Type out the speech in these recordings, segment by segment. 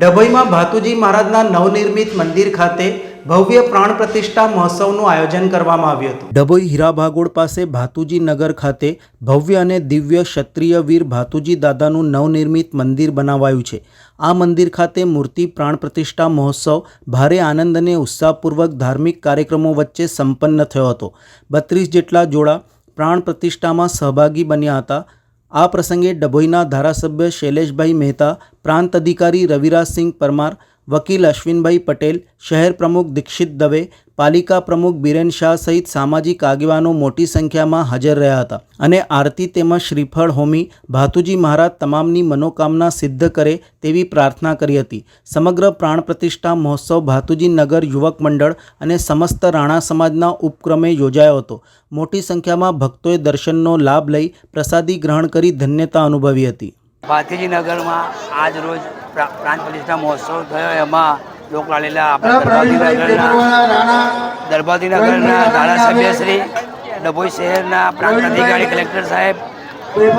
ડભોઈમાં ભાતુજી મહારાજના નવનિર્મિત મંદિર ખાતે ભવ્ય પ્રાણ પ્રતિષ્ઠા મહોત્સવનું આયોજન કરવામાં આવ્યું હતું. ડભોઈ હીરાભાગોળ પાસે ભાતુજી નગર ખાતે ભવ્ય અને દિવ્ય ક્ષત્રિય વીર ભાતુજી દાદાનું નવનિર્મિત મંદિર બનાવાયું છે. આ મંદિર ખાતે મૂર્તિ પ્રાણ પ્રતિષ્ઠા મહોત્સવ ભારે આનંદ અને ઉત્સાહપૂર્વક ધાર્મિક કાર્યક્રમો વચ્ચે સંપન્ન થયો હતો. બત્રીસ જેટલા જોડા પ્રાણ પ્રતિષ્ઠામાં સહભાગી બન્યા હતા. આ પ્રસંગે ડભોઈના ધારાસભ્ય શૈલેષભાઈ મહેતા પ્રાંત અધિકારી રવિરાજસિંહ પરમાર વકીલ અશ્વિનભાઈ પટેલ, શહેર પ્રમુખ દીક્ષિત દવે, પાલિકા પ્રમુખ બિરેન શાહ સહિત સામાજિક આગેવાનો મોટી સંખ્યામાં હાજર રહ્યા હતા અને આરતી તેમજ શ્રીફળ હોમી ભાતુજી મહારાજ તમામની મનોકામના સિદ્ધ કરે તેવી પ્રાર્થના કરી હતી. સમગ્ર પ્રાણ પ્રતિષ્ઠા મહોત્સવ ભાતુજી નગર યુવક મંડળ અને સમસ્ત રાણા સમાજના ઉપક્રમે યોજાયો હતો. મોટી સંખ્યામાં ભક્તોએ દર્શનનો લાભ લઈ પ્રસાદી ગ્રહણ કરી ધન્યતા અનુભવી હતી. ભાતીજી નગરમાં આજ રોજ પ્રાંત પ્રતિષ્ઠા મહોત્સવ થયો એમાં લોકલાલીલા આપણા દરબાતી નગરના દરબાતી નગરના ધારાસભ્ય શ્રી ડભોઈ શહેરના પ્રાંત અધિકારી કલેક્ટર સાહેબ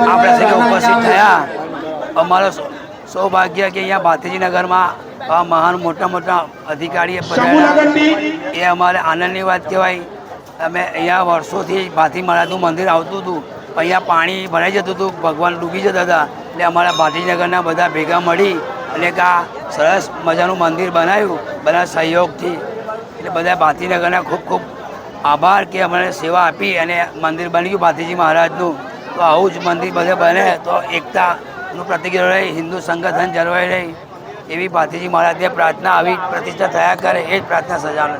આ પ્રસંગે ઉપસ્થિત થયા. અમારો સૌભાગ્ય કે અહીંયા ભાતીજીનગરમાં આ મહાન મોટા મોટા અધિકારીએ પધાર્યા. એ અમારે આનંદની વાત કહેવાય. અમે અહીંયા વર્ષોથી ભાથી મહારાજનું મંદિર આવતું હતું. અહીંયા પાણી ભરાઈ જતું હતું. ભગવાન ડૂબી જતા હતા. એટલે અમારા ભાતીનગરના બધા ભેગા મળી અને કે આ સરસ મજાનું મંદિર બનાવ્યું, બધા સહયોગથી. એટલે બધા ભાતીનગરના ખૂબ ખૂબ આભાર કે અમને સેવા આપી અને મંદિર બની ગયું ભાતીજી મહારાજનું. તો આવું જ મંદિર બધે બને તો એકતાનું પ્રતિક રહે, હિન્દુ સંગઠન જળવાઈ રહે એવી ભાતીજી મહારાજને પ્રાર્થના આવી, પ્રતિષ્ઠા થયા કરે, એ જ પ્રાર્થના સજાનો